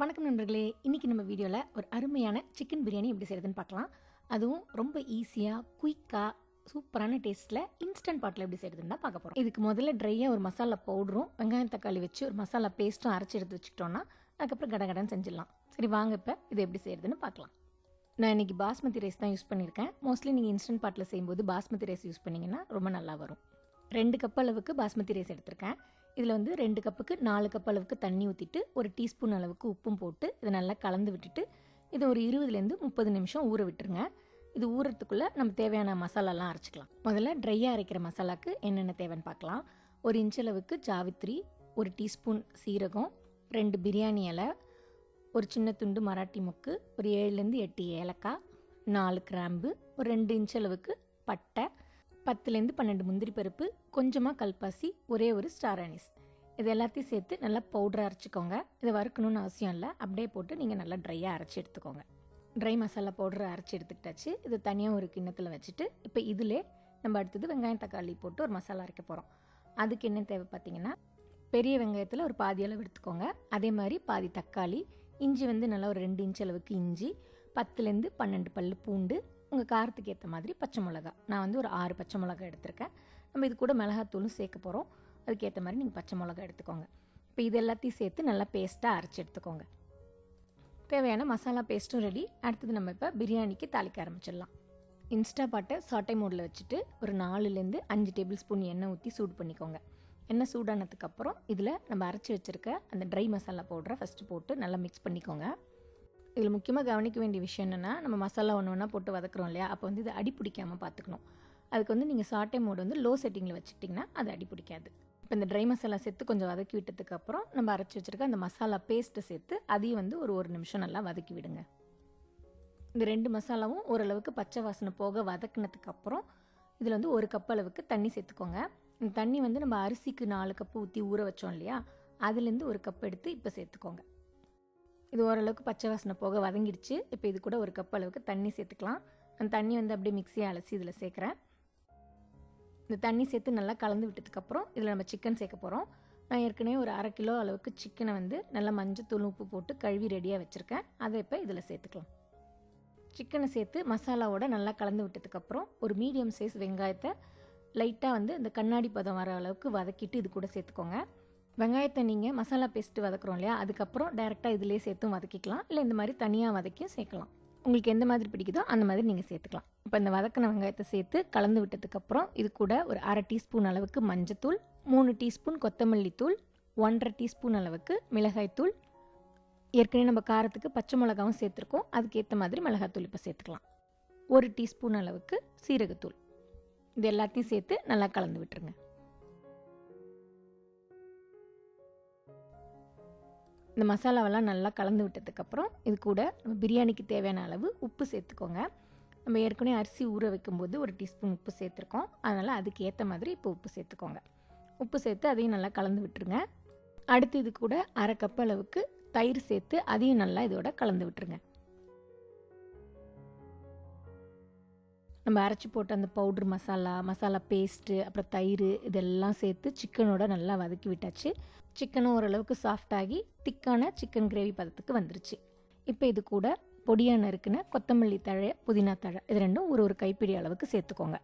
வணக்கம் நண்பர்களே. இன்றைக்கி நம்ம வீடியோவில் ஒரு அருமையான சிக்கன் பிரியாணி எப்படி செய்கிறதுன்னு பார்க்கலாம். அதுவும் ரொம்ப ஈஸியாக குயிக்காக சூப்பரான டேஸ்ட்டில் இன்ஸ்டன்ட் பாட்டில் எப்படி செய்கிறதுன்னு தான் பார்க்க போகிறோம் இதுக்கு முதல்ல ட்ரையாக ஒரு மசாலா பவுடரும் வெங்காயம் தக்காளி வச்சு ஒரு மசாலா பேஸ்ட்டும் அரைச்சி எடுத்து வச்சுக்கிட்டோன்னா அதுக்கப்புறம் கடகடன்னு செஞ்சிடலாம். சரி வாங்க இப்போ இது எப்படி செய்கிறதுன்னு பார்க்கலாம். நான் இன்றைக்கி பாஸ்மதி ரைஸ் தான் யூஸ் பண்ணியிருக்கேன். மோஸ்ட்லி நீங்கள் இன்ஸ்டன்ட் பாட்டில் செய்யும்போது பாஸ்மதி ரைஸ் யூஸ் பண்ணிங்கன்னா ரொம்ப நல்லா வரும். ரெண்டு கப் அளவுக்கு பாஸ்மதி ரைஸ் எடுத்திருக்கேன். இதில் வந்து ரெண்டு கப்புக்கு நாலு கப் அளவுக்கு தண்ணி ஊற்றிட்டு ஒரு டீஸ்பூன் அளவுக்கு உப்பும் போட்டு இதை நல்லா கலந்து விட்டுட்டு இதை ஒரு இருபதுலேருந்து முப்பது நிமிஷம் ஊற விட்டுருங்க. இது ஊறத்துக்குள்ளே நம்ம தேவையான மசாலாலாம் அரைச்சிக்கலாம். முதல்ல ட்ரையாக அரைக்கிற மசாலாக்கு என்னென்ன தேவைன்னு பார்க்கலாம். ஒரு இன்ச் அளவுக்கு ஜாவித்ரி ஒரு டீஸ்பூன் சீரகம் ரெண்டு பிரியாணி இலை ஒரு சின்ன துண்டு மராட்டி மொக்கு ஒரு ஏழுலேருந்து எட்டு ஏலக்காய் நாலு கிராம்பு ஒரு ரெண்டு இன்ச் அளவுக்கு பட்டை பத்துலேருந்து பன்னெண்டு முந்திரி பருப்பு கொஞ்சமாக கல்பாசி ஒரே ஒரு ஸ்டார் அனிஸ் இது எல்லாத்தையும் சேர்த்து நல்லா பவுடராக அரைச்சிக்கோங்க. இதை வறுக்கணும்னு அவசியம் இல்லை. அப்படியே போட்டு நீங்கள் நல்லா ட்ரையாக அரைச்சி எடுத்துக்கோங்க. ட்ரை மசாலா பவுடரை அரைச்சி எடுத்துக்கிட்டாச்சு. இது தனியாக ஒரு கிண்ணத்தில் வச்சுட்டு இப்போ இதிலே நம்ம அடுத்தது வெங்காயம் தக்காளி போட்டு ஒரு மசாலா அரைக்க போகிறோம் அதுக்கு என்ன தேவை பார்த்தீங்கன்னா பெரிய வெங்காயத்தில் ஒரு பாதி அளவு எடுத்துக்கோங்க. அதே மாதிரி பாதி தக்காளி இஞ்சி வந்து நல்லா ஒரு ரெண்டு இன்ச் அளவுக்கு இஞ்சி பத்துலேருந்து பன்னெண்டு பல் பூண்டு உங்கள் காரத்துக்கு ஏற்ற மாதிரி பச்சை மிளகா. நான் வந்து ஒரு ஆறு பச்சை மிளகா எடுத்திருக்கேன். நம்ம இது கூட மிளகாத்தூளும் சேர்க்க போகிறோம் அதுக்கேற்ற மாதிரி நீங்கள் பச்சை மிளகா எடுத்துக்கோங்க. இப்போ இது எல்லாத்தையும் சேர்த்து நல்லா பேஸ்ட்டாக அரைச்சி எடுத்துக்கோங்க. தேவையான மசாலா பேஸ்ட்டும் ரெடி அடுத்தது நம்ம இப்போ பிரியாணிக்கு தாளிக்க ஆரம்பிச்சிடலாம். இன்ஸ்டா பாட்டை சாட்டை மோடில் வச்சுட்டு ஒரு நாலுலேருந்து அஞ்சு டேபிள் ஸ்பூன் எண்ணெய் ஊற்றி சூடு பண்ணிக்கோங்க. எண்ணெய் சூடானதுக்கப்புறம் இதில் நம்ம அரைச்சி வச்சுருக்க அந்த ட்ரை மசாலா பவுடரை ஃபஸ்ட்டு போட்டு நல்லா மிக்ஸ் பண்ணிக்கோங்க. இதில் முக்கியமாக கவனிக்க வேண்டிய விஷயம் என்னென்னா நம்ம மசாலா ஒன்று ஒன்றா போட்டு வதக்குறோம் இல்லையா? அப்போ வந்து இது அடி பிடிக்காமல் பார்த்துக்கணும் அதுக்கு வந்து நீங்கள் சாட்டை மோடு வந்து லோ செட்டிங்கில் வச்சுட்டிங்கன்னா அது அடி பிடிக்காது. இப்போ இந்த ட்ரை மசாலா சேர்த்து கொஞ்சம் வதக்கி விட்டதுக்கப்புறம் நம்ம அரைச்சி வச்சுருக்க அந்த மசாலா பேஸ்ட்டை சேர்த்து அதையும் வந்து ஒரு ஒரு நிமிஷம் நல்லா வதக்கி விடுங்க. இந்த ரெண்டு மசாலாவும் ஓரளவுக்கு பச்சை வாசனை போக வதக்குனதுக்கப்புறம் இதில் வந்து ஒரு கப் அளவுக்கு தண்ணி சேர்த்துக்கோங்க. இந்த தண்ணி வந்து நம்ம அரிசிக்கு நாலு கப்பு ஊற்றி ஊற வச்சோம் இல்லையா? அதுலேருந்து ஒரு கப் எடுத்து இப்போ சேர்த்துக்கோங்க. இது ஓரளவுக்கு பச்சை வாசனை போக வதங்கிடுச்சு. இப்போ இது கூட ஒரு கப் அளவுக்கு தண்ணி சேர்த்துக்கலாம். அந்த தண்ணி வந்து அப்படியே மிக்சியை அலசி இதில் சேர்க்குறேன். இந்த தண்ணி சேர்த்து நல்லா கலந்து விட்டதுக்கப்புறம் இதில் நம்ம சிக்கன் சேர்க்க போகிறோம் நான் ஏற்கனவே ஒரு அரை கிலோ அளவுக்கு சிக்கனை வந்து நல்லா மஞ்சத்தூள் உப்பு போட்டு கழுவி ரெடியாக வச்சுருக்கேன். அதை இப்போ இதில் சேர்த்துக்கலாம். சிக்கனை சேர்த்து மசாலாவோட நல்லா கலந்து விட்டதுக்கப்புறம் ஒரு மீடியம் சைஸ் வெங்காயத்தை லைட்டாக வந்து இந்த கண்ணாடி பதம் வர அளவுக்கு வதக்கிட்டு இது கூட சேர்த்துக்கோங்க. வெங்காயத்தை நீங்கள் மசாலா பேஸ்ட்டு வதக்குறோம் இல்லையா? அதுக்கப்புறம் டேரெக்டாக இதிலே சேர்த்தும் வதக்கிக்கலாம். இல்லை இந்த மாதிரி தனியாக வதக்கியும் சேர்க்கலாம். உங்களுக்கு எந்த மாதிரி பிடிக்குதோ அந்த மாதிரி நீங்கள் சேர்த்துக்கலாம். இப்போ இந்த வதக்கின வெங்காயத்தை சேர்த்து கலந்து விட்டதுக்கப்புறம் இது கூட ஒரு அரை டீஸ்பூன் அளவுக்கு மஞ்சத்தூள் மூணு டீஸ்பூன் கொத்தமல்லி தூள் ஒன்றரை டீஸ்பூன் அளவுக்கு மிளகாய்த்தூள் ஏற்கனவே நம்ம காரத்துக்கு பச்சை மிளகாவும் சேர்த்துருக்கோம். அதுக்கேற்ற மாதிரி மிளகாத்தூள் இப்போ சேர்த்துக்கலாம். ஒரு டீஸ்பூன் அளவுக்கு சீரகத்தூள். இது எல்லாத்தையும் சேர்த்து நல்லா கலந்து விட்டுருங்க. இந்த மசாலாவெல்லாம் நல்லா கலந்து விட்டதுக்கப்புறம் இது கூட நம்ம பிரியாணிக்கு தேவையான அளவு உப்பு சேர்த்துக்கோங்க. நம்ம ஏற்கனவே அரிசி ஊற வைக்கும்போது ஒரு டீஸ்பூன் உப்பு சேர்த்துருக்கோம். அதனால் அதுக்கு ஏற்ற மாதிரி இப்போ உப்பு சேர்த்துக்கோங்க. உப்பு சேர்த்து அதையும் நல்லா கலந்து விட்டுருங்க. அடுத்து இது கூட அரை கப் அளவுக்கு தயிர் சேர்த்து அதையும் நல்லா இதோட கலந்து விட்டுருங்க. நம்ம அரைச்சி போட்ட அந்த பவுட்ரு மசாலா மசாலா பேஸ்ட்டு அப்புறம் தயிர் இதெல்லாம் சேர்த்து சிக்கனோட நல்லா வதக்கி விட்டாச்சு. சிக்கனும் ஓரளவுக்கு சாஃப்டாகி திக்கான சிக்கன் கிரேவி பதத்துக்கு வந்துருச்சு. இப்போ இது கூட பொடியான நறுக்குன கொத்தமல்லி தழை புதினா தழை இது ரெண்டும் ஒரு ஒரு கைப்பிடி அளவுக்கு சேர்த்துக்கோங்க.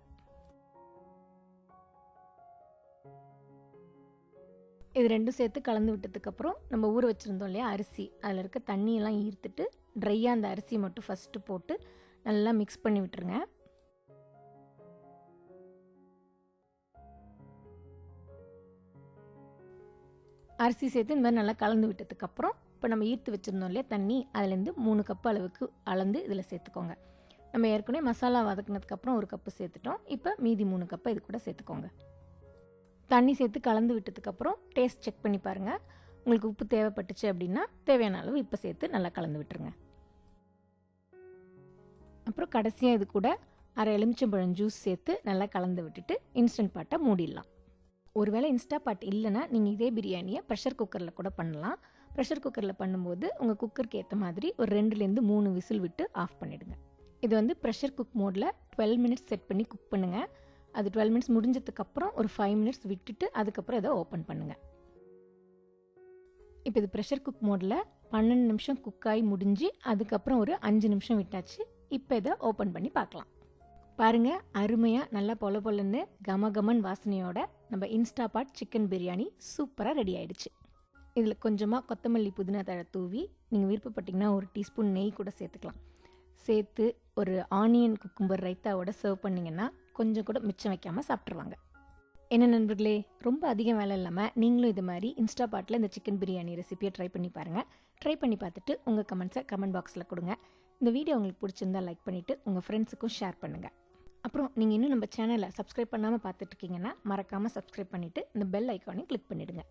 இது ரெண்டும் சேர்த்து கலந்து விட்டதுக்கப்புறம் நம்ம ஊற வச்சுருந்தோம் இல்லையா அரிசி அதில் இருக்க தண்ணியெல்லாம் ஈர்த்துட்டு ட்ரையாக அந்த அரிசி மட்டும் ஃபஸ்ட்டு போட்டு நல்லா மிக்ஸ் பண்ணி விட்டுருங்க. அரிசி சேர்த்து இந்த மாதிரி நல்லா கலந்து விட்டதுக்கப்புறம் இப்போ நம்ம ஈர்த்து வச்சுருந்தோம் இல்லையா தண்ணி அதுலேருந்து மூணு கப் அளவுக்கு அளந்து இதில் சேர்த்துக்கோங்க. நம்ம ஏற்கனவே மசாலா வதக்குனதுக்கப்புறம் ஒரு கப்பு சேர்த்துட்டோம். இப்போ மீதி மூணு கப்பை இது கூட சேர்த்துக்கோங்க. தண்ணி சேர்த்து கலந்து விட்டதுக்கப்புறம் டேஸ்ட் செக் பண்ணி பாருங்கள் உங்களுக்கு உப்பு தேவைப்பட்டுச்சு அப்படின்னா தேவையான அளவு இப்போ சேர்த்து நல்லா கலந்து விட்டுருங்க. அப்புறம் கடைசியாக இது கூட அரை எலுமிச்சம்பழம் ஜூஸ் சேர்த்து நல்லா கலந்து விட்டுட்டு இன்ஸ்டன்ட் பாட்டை மூடிடலாம். ஒருவேளை இன்ஸ்டா பாட் இல்லைன்னா நீங்கள் இதே பிரியாணியை ப்ரெஷர் குக்கரில் கூட பண்ணலாம். ப்ரெஷர் குக்கரில் பண்ணும்போது உங்கள் குக்கருக்கு ஏற்ற மாதிரி ஒரு ரெண்டுலேருந்து மூணு விசில் விட்டு ஆஃப் பண்ணிவிடுங்க இது வந்து ப்ரெஷர் குக் மோடில் டுவெல் மினிட்ஸ் செட் பண்ணி குக் பண்ணுங்கள் அது டுவெல் மினிட்ஸ் முடிஞ்சதுக்கப்புறம் ஒரு ஃபைவ் மினிட்ஸ் விட்டுட்டு அதுக்கப்புறம் இதை ஓப்பன் பண்ணுங்கள் இப்போ இது ப்ரெஷர் குக் மோடில் பன்னெண்டு நிமிஷம் குக்காகி முடிஞ்சு அதுக்கப்புறம் ஒரு அஞ்சு நிமிஷம் விட்டாச்சு. இப்போ இதை ஓப்பன் பண்ணி பார்க்கலாம். பாருங்க அருமையாக நல்லா பொல பொலன்னு கம கமன் வாசனையோட நம்ம இன்ஸ்டா பாட் சிக்கன் பிரியாணி சூப்பராக ரெடி ஆயிடுச்சு. இதில் கொஞ்சமாக கொத்தமல்லி புதினா தழை தூவி நீங்கள் விருப்பப்பட்டீங்கன்னா ஒரு டீஸ்பூன் நெய் கூட சேர்த்துக்கலாம். சேர்த்து ஒரு ஆனியன் குக்கும்பர் ரைத்தாவோட சர்வ் பண்ணிங்கன்னா கொஞ்சம் கூட மிச்சம் வைக்காமல் சாப்பிட்ருவாங்க என்ன நண்பர்களே ரொம்ப அதிகம் வேலை இல்லாமல் நீங்களும் இது மாதிரி இன்ஸ்டா பாட்டில் இந்த சிக்கன் பிரியாணி ரெசிபியை ட்ரை பண்ணி பாருங்கள் ட்ரை பண்ணி பார்த்துட்டு உங்கள் கமெண்ட்ஸை கமெண்ட் பாக்ஸில் கொடுங்க. இந்த வீடியோ உங்களுக்கு பிடிச்சிருந்தா லைக் பண்ணிவிட்டு உங்கள் ஃப்ரெண்ட்ஸுக்கும் ஷேர் பண்ணுங்கள் அப்புறம் நீங்கள் இன்னும் நம்ம சேனலை சப்ஸ்கிரைப் பண்ணாமல் பார்த்துட்ருக்கீங்கன்னா மறக்காமல் சப்ஸ்கிரைப் பண்ணிவிட்டு இந்த பெல் ஐக்கானையும் கிளிக் பண்ணிவிடுங்க